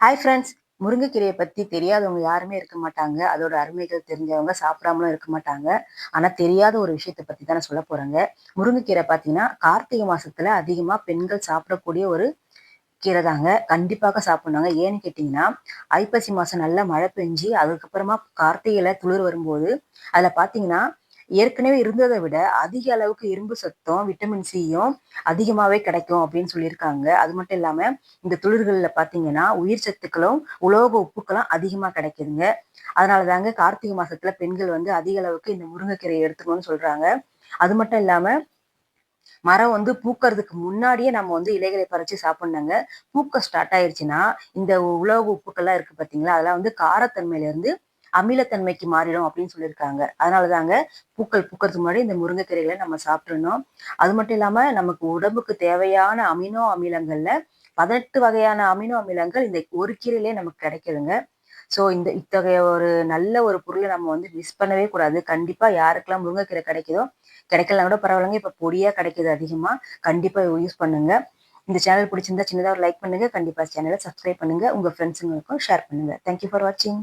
Hi friends முருங்கைக்கீரையை பற்றி தெரியாதவங்க யாருமே இருக்க மாட்டாங்க. அதோட அருமைகள் தெரிஞ்சவங்க சாப்பிடாமலும் இருக்க மாட்டாங்க. ஆனால் தெரியாத ஒரு விஷயத்தை பற்றி தான் நான் சொல்ல போகிறேங்க முருங்கைக்கீரை பார்த்தீங்கன்னா கார்த்திகை மாதத்தில் அதிகமாக பெண்கள் சாப்பிடக்கூடிய ஒரு கீரை தாங்க. கண்டிப்பாக சாப்பிட்ணுங்க. ஏன்னு கேட்டிங்கன்னா ஐப்பசி மாதம் நல்லா மழை பெஞ்சு அதுக்கப்புறமா கார்த்திகையில் துளிர் வரும்போது அதில் பார்த்தீங்கன்னா ஏற்கனவே இருந்ததை விட அதிக அளவுக்கு இரும்பு சத்தம் விட்டமின் சியும் அதிகமாகவே கிடைக்கும் அப்படின்னு சொல்லியிருக்காங்க. அது மட்டும் இல்லாமல் இந்த துளிர்களில் பார்த்தீங்கன்னா உயிர் சத்துக்களும் உலோக உப்புக்களும் அதிகமாக கிடைக்குதுங்க. அதனால தாங்க கார்த்திகை மாசத்துல பெண்கள் வந்து அதிக அளவுக்கு இந்த முருங்கைக்கீரையை எடுத்துக்கணும்னு சொல்றாங்க. அது மட்டும் இல்லாம மரம் வந்து பூக்கிறதுக்கு முன்னாடியே நம்ம வந்து இலைகளை பறிச்சு சாப்பிடணுங்க. பூக்க ஸ்டார்ட் ஆயிடுச்சுன்னா இந்த உலோக உப்புக்கள்லாம் இருக்கு பார்த்தீங்களா அதெல்லாம் வந்து காரத்தன்மையில இருந்து அமிலத்தன்மைக்கு மாறிடும் அப்படின்னு சொல்லியிருக்காங்க. அதனால தாங்க பூக்கள் பூக்கிறதுக்கு முன்னாடி இந்த முருங்கைக்கீரைகளை நம்ம சாப்பிட்றணும் அது மட்டும் இல்லாமல் நமக்கு உடம்புக்கு தேவையான அமினோ அமிலங்கள்ல பதினெட்டு வகையான அமினோ அமிலங்கள் இந்த ஒரு கீரையிலே நமக்கு கிடைக்குதுங்க. ஸோ இந்த இத்தகைய ஒரு நல்ல ஒரு பொருளை நம்ம வந்து மிஸ் பண்ணவே கூடாது. கண்டிப்பாக யாருக்கெல்லாம் முருங்கைக்கீரை கிடைக்குதோ கிடைக்கலாம் கூட பரவாயில்லைங்க. இப்போ பொடியாக கிடைக்குது அதிகமாக கண்டிப்பாக யூஸ் பண்ணுங்க. இந்த சேனல் பிடிச்சிருந்தா சின்னதாக ஒரு லைக் பண்ணுங்க. கண்டிப்பாக சேனலை சப்ஸ்கிரைப் பண்ணுங்க. உங்கள் ஃப்ரெண்ட்ஸுங்களுக்கும் ஷேர் பண்ணுங்க. தேங்க்யூ ஃபார் வாட்சிங்